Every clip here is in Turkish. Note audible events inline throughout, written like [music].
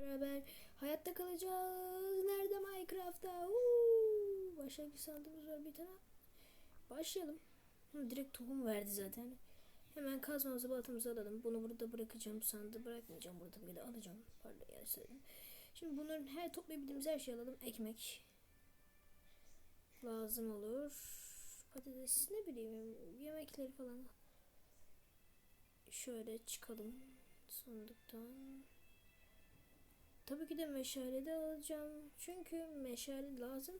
beraber hayatta kalacağız. Nerede Minecraft'ta? Uuu. Başlangıç sandığımız var bir tane. Başlayalım. Direkt tohum verdi zaten. Hemen kazmamızı baltamızı alalım. Bunu burada bırakacağım. Sandığı bırakmayacağım. Burada böyle alacağım. Pardon yani söyledim. Şimdi bunların her toplayabildiğimiz her şeyi alalım. Ekmek. Lazım olur. Patates ne bileyim yemekleri falan. Şöyle çıkalım sandıktan. Tabii ki de meşale de alacağım. Çünkü meşale lazım.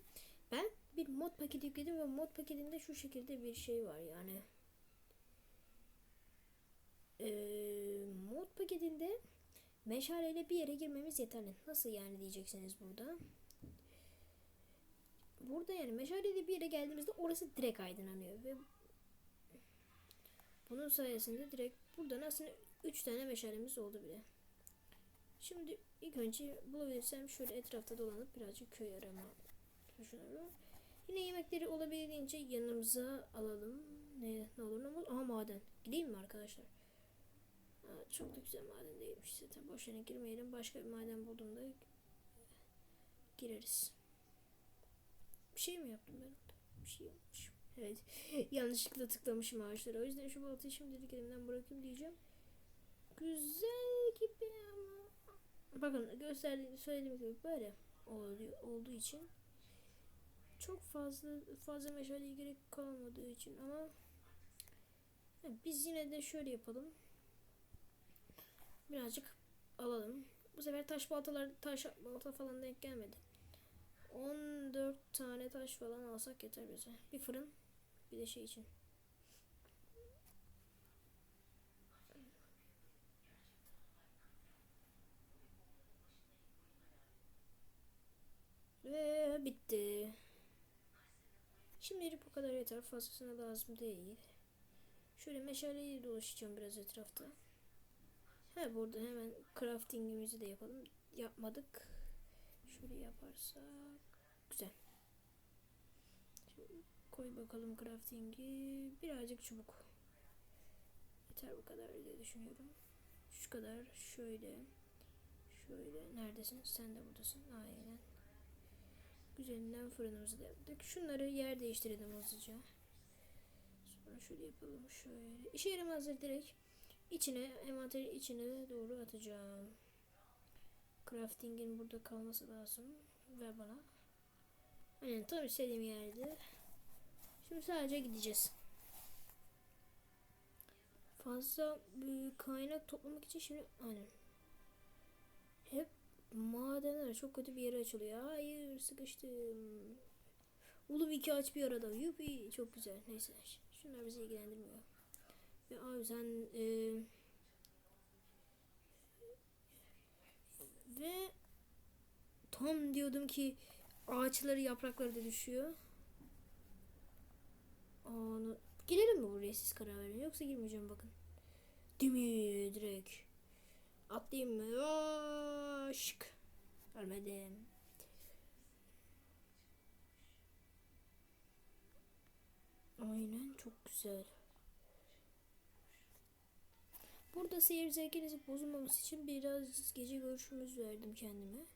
Ben bir mod paketi yükledim ve mod paketinde şu şekilde bir şey var yani. Ee, mod paketinde meşaleyle bir yere girmemiz yeterli. Nasıl yani diyeceksiniz burada. Burada yani meşaleyle bir yere geldiğimizde orası direkt aydınlanıyor ve bunun sayesinde direkt buradan aslında 3 tane meşalemiz oldu bile. Şimdi ilk önce bulabilirsem şöyle etrafta dolanıp birazcık köy arama düşünüyorum. Yine yemekleri olabildiğince yanımıza alalım. Ne, ne olur ne olmaz. Aha maden. Gideyim mi arkadaşlar? Aa, çok da güzel maden değilmiş zaten. Boş yere girmeyelim. Başka bir maden bulduğumda gireriz. Bir şey mi yaptım ben orada? Bir şey yapmışım. Evet. [laughs] Yanlışlıkla tıklamışım ağaçlara. O yüzden şu baltayı şimdilik elimden bırakayım diyeceğim. Güzel gibi ama. Bakın gösterdiğim söylediğim gibi böyle oluyor, olduğu için çok fazla fazla meşaleye gerek kalmadığı için ama biz yine de şöyle yapalım. Birazcık alalım. Bu sefer taş baltalar taş balta falan denk gelmedi. 14 tane taş falan alsak yeter bize. Bir fırın bir de şey için. Bitti. Şimdilik bu kadar yeter. Fazlasına lazım değil. Şöyle meşaleyi dolaşacağım biraz etrafta. He burada hemen craftingimizi de yapalım. Yapmadık. Şöyle yaparsak. Güzel. Şimdi koy bakalım craftingi. Birazcık çubuk. Yeter bu kadar diye düşünüyorum. Şu kadar. Şöyle. Şöyle. Neredesin? Sen de buradasın. Aynen. Güzelinden fırınımızı da yaptık. Şunları yer değiştirelim hızlıca. Sonra şöyle yapalım. Şöyle. İşe yaramazdır direkt. içine envanterin içine doğru atacağım. Crafting'in burada kalması lazım. Ver bana. Aynen tam istediğim yerde. Şimdi sadece gideceğiz. Fazla bir kaynak toplamak için şimdi aynen. Madenler çok kötü bir yere açılıyor. Hayır sıkıştım. Oğlum iki aç bir arada. Yupi çok güzel. Neyse şunlar bizi ilgilendirmiyor. Ve abi sen e, ve tam diyordum ki ağaçları yaprakları da düşüyor. Onu girelim mi buraya siz karar verin yoksa girmeyeceğim bakın. Değil mi direkt. Atlayayım mı? Aa, şık. Ölmedim. Aynen çok güzel. Burada seyir zevkinizi bozulmaması için biraz gece görüşümüz verdim kendime.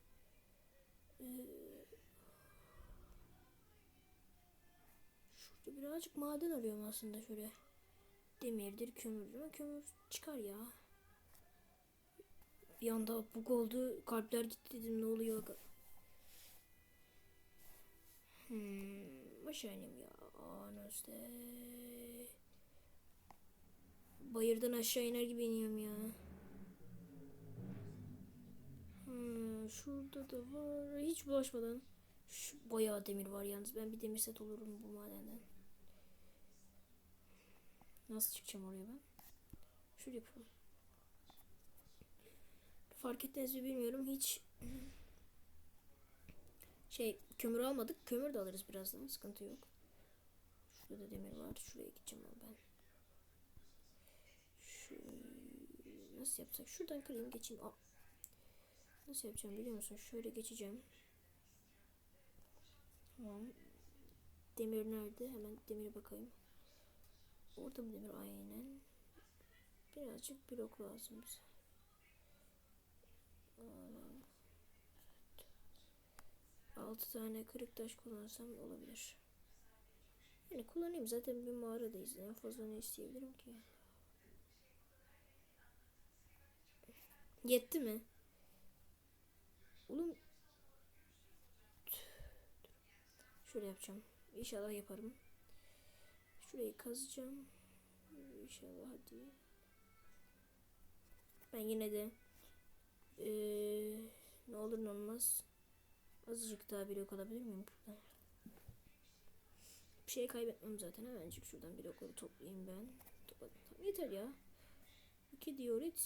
Ee, şurada birazcık maden arıyorum aslında şöyle. Demirdir, kömürdür ama kömür çıkar ya. Bir anda bug oldu. Kalpler gitti dedim ne oluyor? Hmm, aşağı ineyim ya. Anasте. Bayırdan aşağı iner gibi iniyorum ya. Hmm, şurada da var. Hiç bulaşmadan. Şu bayağı demir var yalnız. Ben bir demir set olurum bu madenden. Nasıl çıkacağım oraya ben? Şöyle yapalım. Fark ettiniz mi bilmiyorum. Hiç şey kömür almadık. Kömür de alırız birazdan. Sıkıntı yok. Şurada da demir var. Şuraya gideceğim ben. Şu nasıl yapsak? Şuradan kırayım geçeyim. Aa. Nasıl yapacağım biliyor musun? Şöyle geçeceğim. Tamam. Demir nerede? Hemen demire bakayım. Orada mı demir? Aynen. Birazcık blok lazım bize. Aa. 6 tane kırık taş kullansam olabilir. Yani kullanayım zaten bir mağaradayız. En fazla ne isteyebilirim ki? Yetti mi? Oğlum Şöyle yapacağım. İnşallah yaparım. Şurayı kazacağım. İnşallah hadi. Ben yine de ee, ne olur ne olmaz azıcık daha blok alabilir miyim buradan? Bir şey kaybetmem zaten. Hemencik şuradan blokları toplayayım ben. Topladım. Yeter ya. 2 diorit.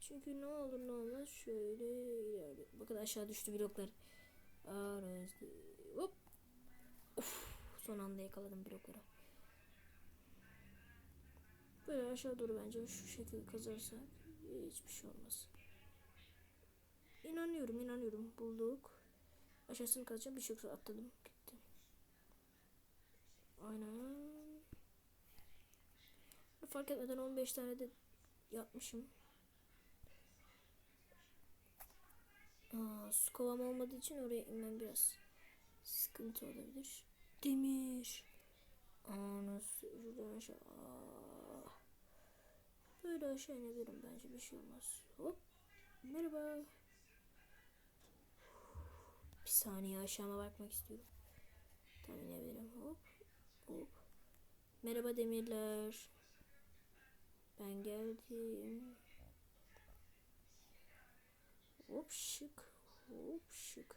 Çünkü ne olur ne olmaz şöyle ilerle. Bakın aşağı düştü bloklar. Arası. Hop. Of, son anda yakaladım blokları. Böyle aşağı doğru bence şu şekilde kazarsak hiçbir şey olmaz. İnanıyorum, inanıyorum. Bulduk. Aşağısını kazacağım. Bir şey atladım. Gitti. Aynen. Fark etmeden 15 tane de yapmışım. Aa, su kovam olmadığı için oraya inmem biraz sıkıntı olabilir. Demir. Aa, nasıl? Şuradan aşağı. Aa. Böyle aşağı inebilirim bence bir şey olmaz. Hop. Merhaba. Bir saniye aşağıma bakmak istiyorum. Tamam inebilirim. Hop. Hop. Merhaba demirler. Ben geldim. Hop şık. Hop şık.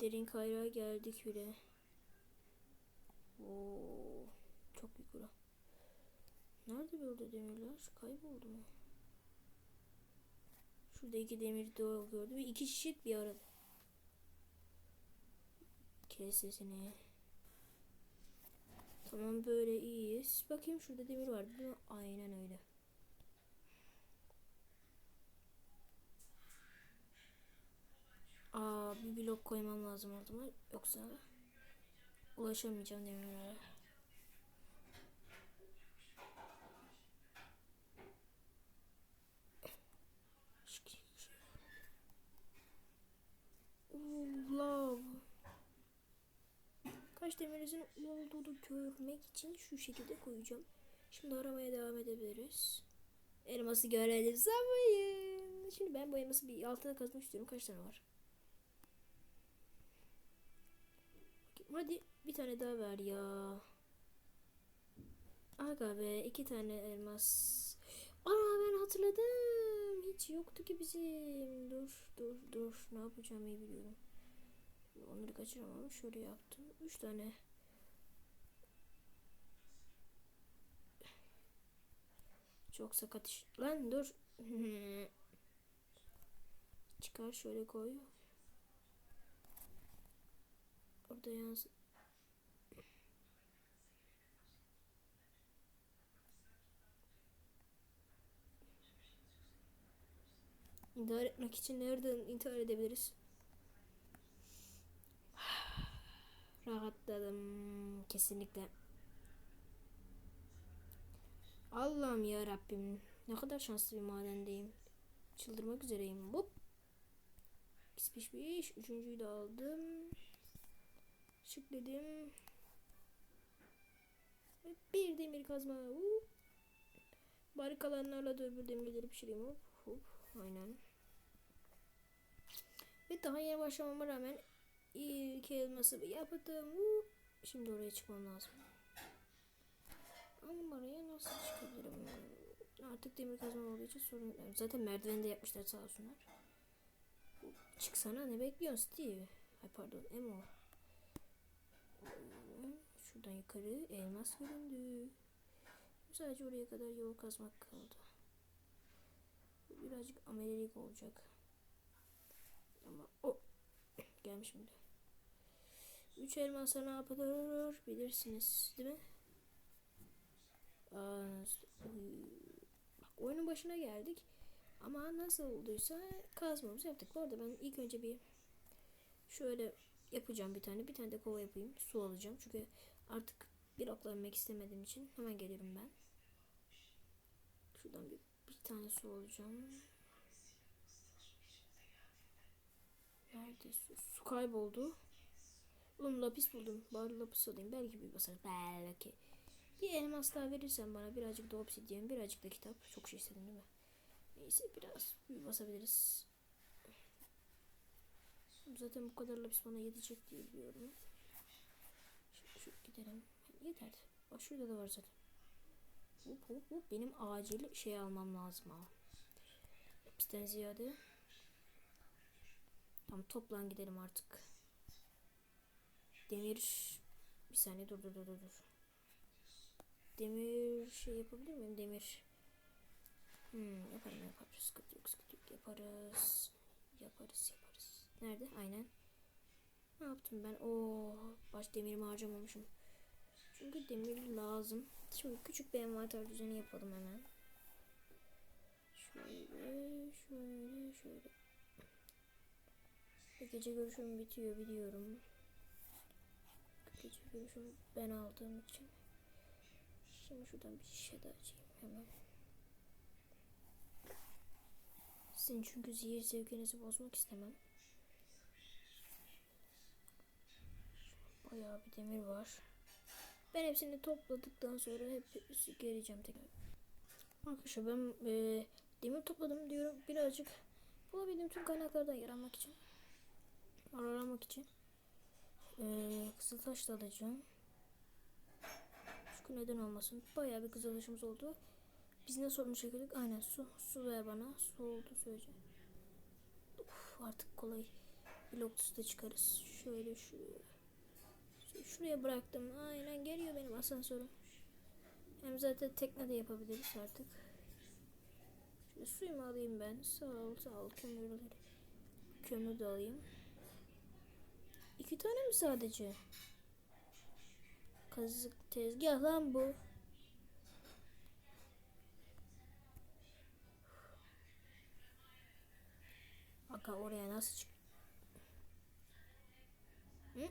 Derin kayrağa geldik bile. Oo, çok büyük bura. Nerede böyle demirler? Kayboldu mu? Şurada iki demir doğal gördüm. İki çeşit bir arada. Kes sesini. Tamam böyle iyiyiz. Bakayım şurada demir vardı değil mi? Aynen öyle. Aa bir blok koymam lazım altıma. Yoksa ulaşamayacağım demirlere. Love. Kaç demirimizin olduğunu görmek için şu şekilde koyacağım. Şimdi aramaya devam edebiliriz. Elması görelim zamayın. Şimdi ben bu elması bir altına kazmak istiyorum. Kaç tane var? Hadi bir tane daha ver ya. Aga be iki tane elmas. Ana ben hatırladım. Hiç yoktu ki bizim. Dur dur dur. Ne yapacağım iyi biliyorum. Onları kaçıramam. Şöyle yaptım. Üç tane. Çok sakat iş. Lan dur. [laughs] Çıkar şöyle koy. Orada yalnız İntihar etmek için nereden intihar edebiliriz? Rahatladım kesinlikle. Allah'ım ya Rabbim. Ne kadar şanslı bir madendeyim. Çıldırmak üzereyim. Hop. Pis piş piş. Üçüncüyü de aldım. Şık dedim. Bir demir kazma. Uh. Bari kalanlarla da öbür demirleri pişireyim. Hop hop. Aynen. Ve daha yeni başlamama rağmen ilk elması yaptım. Şimdi oraya çıkmam lazım. Ama oraya nasıl çıkabilirim? Artık demir kazma olduğu için sorun yok. Zaten merdiveni de yapmışlar sağ olsunlar. Çıksana ne bekliyorsun Steve? Ay pardon Emo. Şuradan yukarı elmas göründü. Sadece oraya kadar yol kazmak kaldı. Birazcık amelelik olacak. Ama o [clears throat] gelmiş bile. Üç elmasa ne yapılır bilirsiniz değil mi? Bak oyunun başına geldik. Ama nasıl olduysa kazmamızı yaptık. Bu arada ben ilk önce bir şöyle yapacağım bir tane. Bir tane de kova yapayım. Su alacağım. Çünkü artık bir okla inmek istemediğim için hemen gelirim ben. Şuradan bir, bir tane su alacağım. Nerede su? Kayboldu. Oğlum lapis buldum. Bari lapis alayım. Belki bir basarım. Belki. Bir elmas daha verirsen bana birazcık da obsidyen, birazcık da kitap. Çok şey istedim değil mi? Neyse biraz bir basabiliriz. Zaten bu kadar lapis bana yetecek diye biliyorum. Şu, şu gidelim. Yeter. Bak şurada da var zaten. Hop hop hop. Benim acil şey almam lazım ha. Lapisten ziyade. Tamam toplan gidelim artık. Demir bir saniye dur dur dur dur. Demir şey yapabilir miyim? Demir. Hmm, yaparım yaparız. Sıkıntı yok sıkıntı yok. Yaparız. Yaparız yaparız. Nerede? Aynen. Ne yaptım ben? Oo, baş demirimi harcamamışım. Çünkü demir lazım. Şimdi küçük bir envanter düzeni yapalım hemen. Şöyle, şöyle, şöyle. Gece görüşüm bitiyor biliyorum. Gece görüşüm ben aldığım için. Şimdi şuradan bir şişe de açayım hemen. Sizin çünkü zehir zevkinizi bozmak istemem. Bayağı bir demir var. Ben hepsini topladıktan sonra hep geleceğim tekrar. Arkadaşlar ben e, demir topladım diyorum birazcık bulabildiğim tüm kaynaklardan yararlanmak için aramak için e, kızıl taş da alacağım. Çünkü neden olmasın. Bayağı bir kızıl taşımız oldu. Biz ne sorunu çekiyorduk? Aynen su. Su ver bana. Su oldu sürece. Uf, artık kolay. Bloktusu da çıkarız. Şöyle şuraya. Şuraya bıraktım. Aynen geliyor benim asansörüm. Hem zaten tekne de yapabiliriz artık. Şöyle suyumu alayım ben. Sağ ol sağ ol kömürleri. Kömür de alayım. İki tane mi sadece? Kazık tezgah lan bu. Aga oraya nasıl çık? Hı?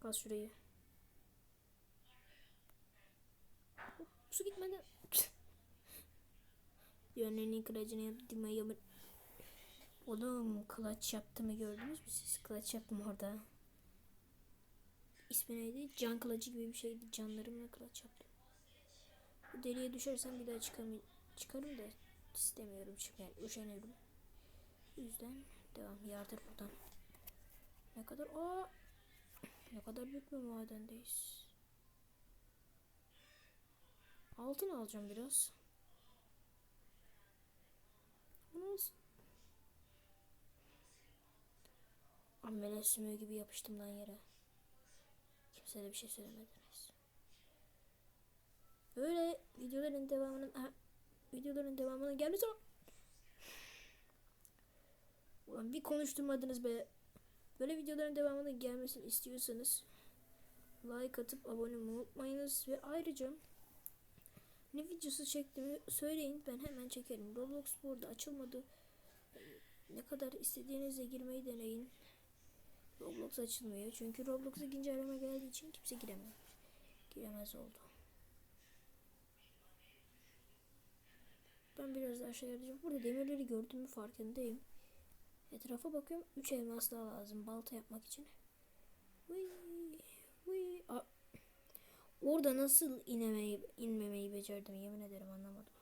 Kaz şurayı. Su gitmedi. Yönlerini kıracını. Yaptım. Oğlum clutch yaptığımı gördünüz mü siz? Clutch yaptım orada. İsmi neydi? Can kılıcı gibi bir şeydi. Canlarımla clutch yaptım. Bu deliğe düşersem bir daha çıkarım, çıkarım da istemiyorum çıkmaya. Üşeniyorum. O yüzden devam. Yardır buradan. Ne kadar? Aa! Ne kadar büyük bir madendeyiz. Altın alacağım biraz. Bunu Amele sümüğü gibi yapıştım lan yere. Kimse de bir şey söylemediniz. Böyle videoların devamının ha, videoların devamına gelmiş zaman Ulan bir konuşturmadınız be. Böyle videoların devamının gelmesini istiyorsanız like atıp abone olmayı unutmayınız ve ayrıca ne videosu çektiğimi söyleyin ben hemen çekerim. Roblox burada açılmadı. Ne kadar istediğinizle girmeyi deneyin. Roblox açılmıyor. Çünkü Roblox'a güncelleme geldiği için kimse giremiyor. Giremez oldu. Ben biraz daha şey yapacağım. Burada demirleri gördüğümü farkındayım. Etrafa bakıyorum. 3 elmas daha lazım balta yapmak için. Aa, orada nasıl inemeyi, inmemeyi becerdim yemin ederim anlamadım.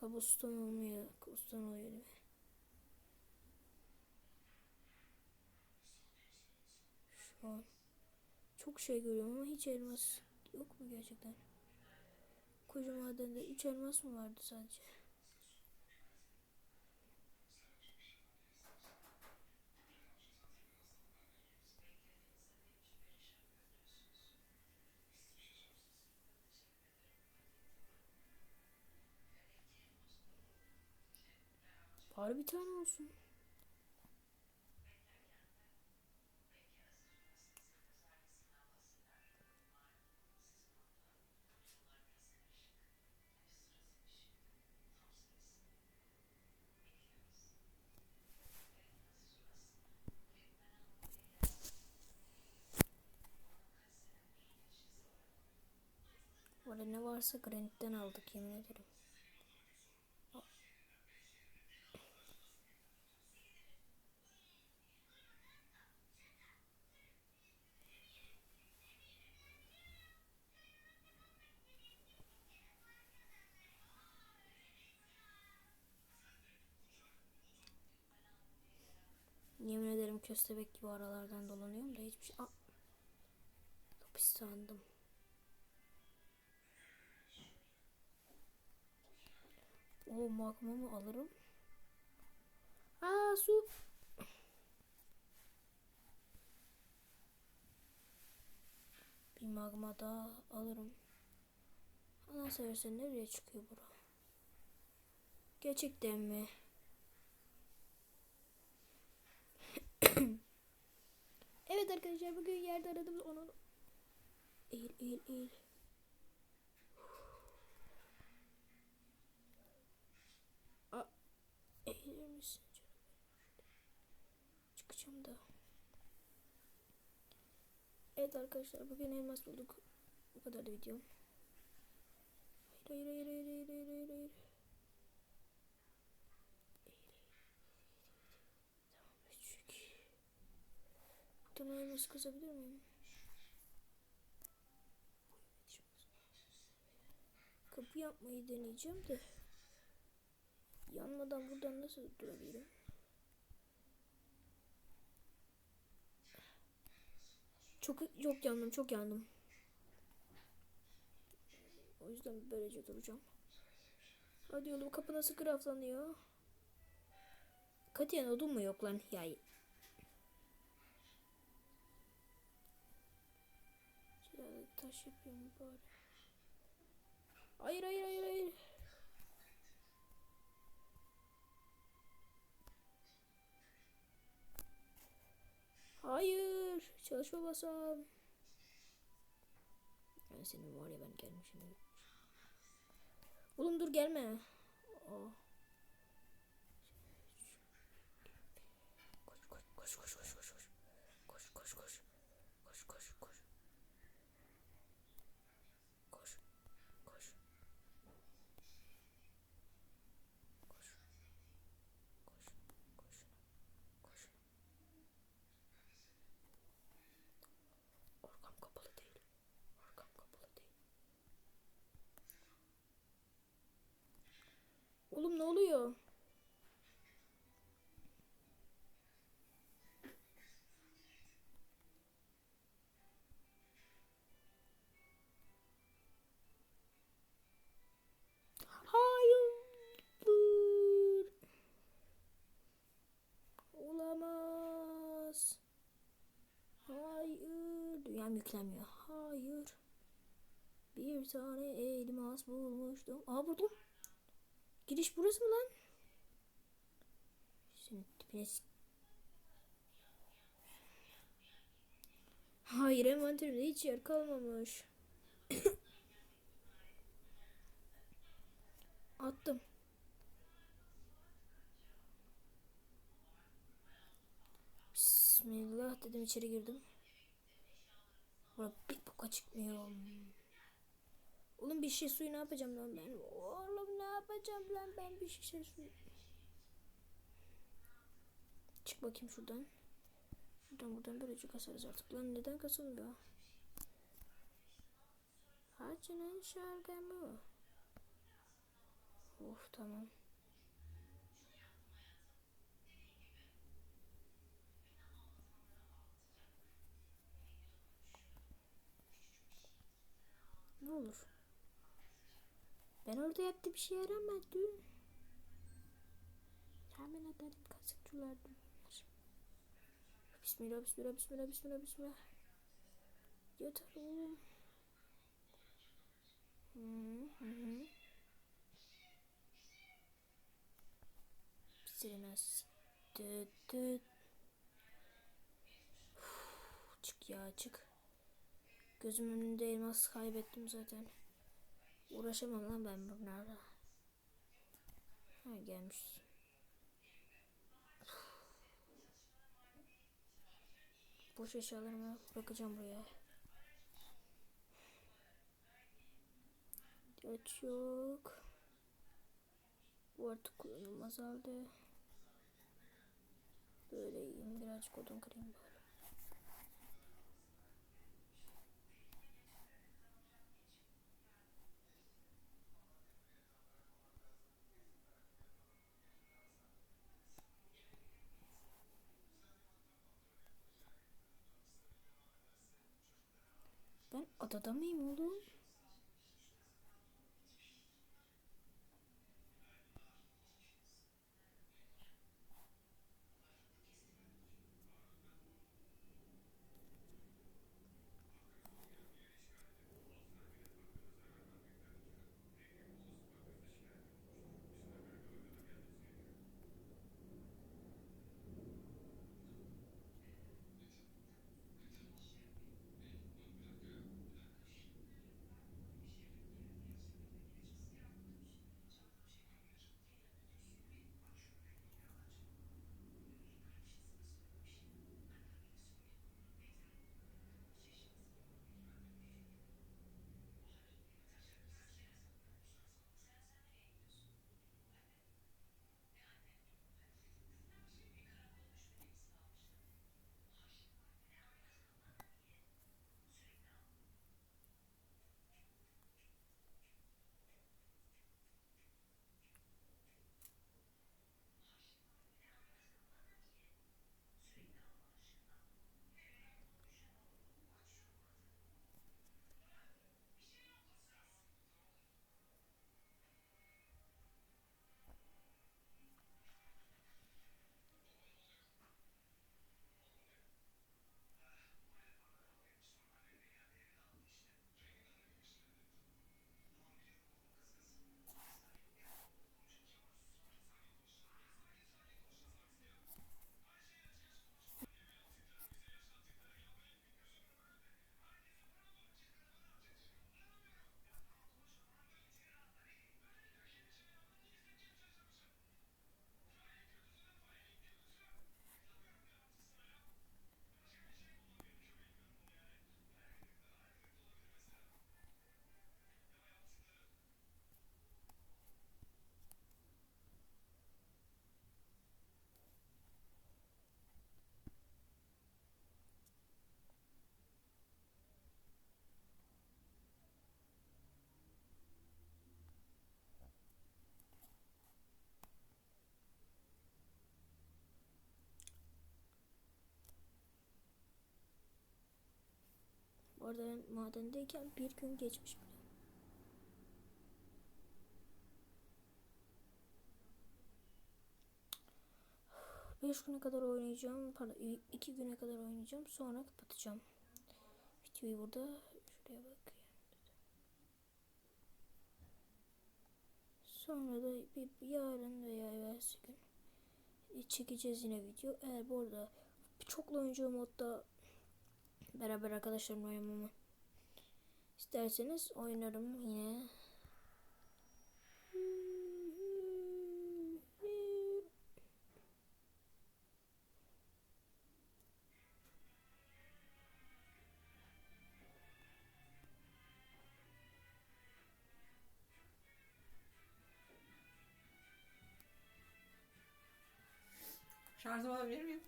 Kabuston olmuyor. Kabuston oluyor değil? Şu an çok şey görüyorum ama hiç elmas yok mu gerçekten? Koca madende 3 elmas mı vardı sadece? Bari bir tane olsun. Orada ne varsa Grant'ten aldık yemin ederim. Köstebek gibi aralardan dolanıyorum da hiçbir şey... Aa! Lapis sandım. O magma mı alırım? Aa su. Bir magma daha alırım. Allah seversen nereye çıkıyor bura? Gerçekten mi? Evet arkadaşlar bugün yerde aradığımız onu eğil eğil eğil. Aa, eğilir misin canım? Çıkacağım da. Evet arkadaşlar bugün elmas bulduk. Bu kadar da videom. Hayır hayır hayır hayır hayır hayır hayır. Çünkü Buradan elması kazabilir miyim? Kapı yapmayı deneyeceğim de yanmadan buradan nasıl durabilirim? Çok çok yandım, çok yandım. O yüzden böylece duracağım. Hadi oğlum kapı nasıl craftlanıyor? Katiyen odun mu yok lan? Ya taş yapıyorum bari. Hayır hayır hayır hayır. Hayır. Çalışma basam. Yani senin var ya ben gelmişim. Oğlum dur gelme. Koş koş koş koş koş. Koş koş koş. Koş koş koş. Koş. Koş. Koş. Koş. Koş. Koş. Orkam kapalı değil. Orkam kapalı değil. Oğlum ne oluyor? Hayır. Olamaz. Hayır. Dünyam yüklemiyor. Hayır. Bir tane elmas bulmuştum. Aa buldum. Giriş burası mı lan? Senin tipine Hayır envanterimde hiç yer kalmamış. [coughs] Attım. Bismillah dedim içeri girdim. Bura bir boka çıkmıyor. Oğlum bir şişe suyu ne yapacağım lan ben? Oğlum ne yapacağım lan ben bir şişe suyu. Çık bakayım şuradan. Buradan buradan böylece kasarız artık. Lan neden kasılmıyor? Hacının şalgamı. Of tamam. Ne olur? Ben orada yaptığım bir şey yaramadı. Hemen ederim kasıkçılar bunlar. Bismillah bismillah bismillah bismillah bismillah. Yeter oğlum. Hı hı. Pişiremez. Düt düt. Çık ya çık. Gözümün önünde elmas kaybettim zaten. Uğraşamam lan ben bunlarla. Ha gelmiş. Boş eşyalarımı bırakacağım buraya. İlaç yok. Bu artık kullanılmaz halde. Böyle yiyeyim birazcık odun kırayım adada mıyım oğlum? Arada ben madendeyken bir gün geçmiş bile. Beş güne kadar oynayacağım. Pardon iki güne kadar oynayacağım. Sonra kapatacağım. Videoyu burada şuraya bak. Sonra da bir yarın veya evvelsi gün çekeceğiz yine video. Eğer bu arada çoklu oyuncu modda beraber arkadaşlarımla oynamamı isterseniz oynarım yine. Şarjım alabilir miyim?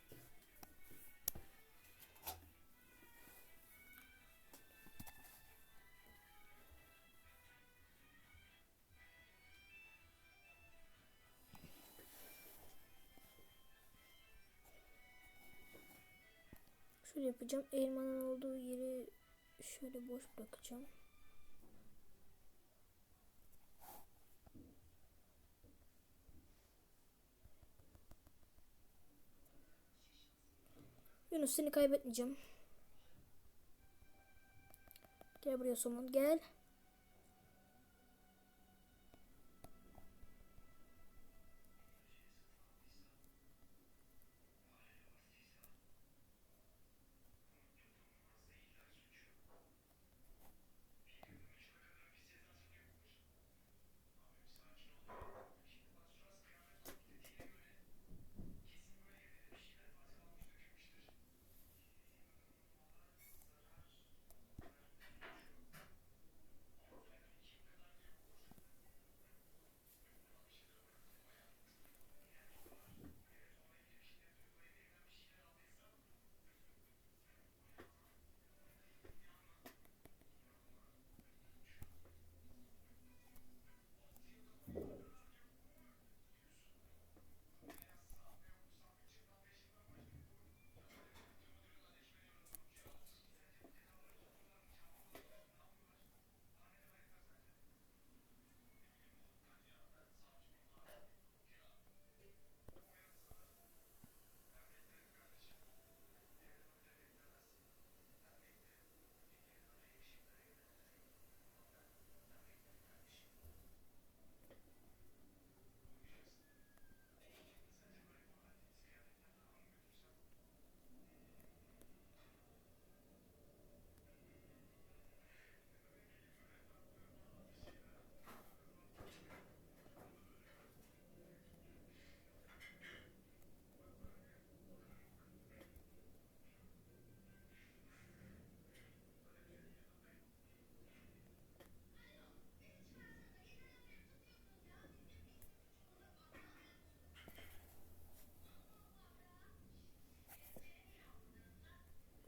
Şöyle yapacağım. Elmanın olduğu yeri şöyle boş bırakacağım. Yunus seni kaybetmeyeceğim. Gel buraya somon gel.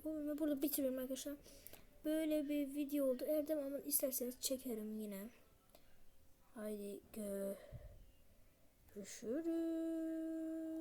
Oyunu burada bitiriyorum arkadaşlar. Böyle bir video oldu. Eğer devamını isterseniz çekerim yine. Haydi görüşürüz.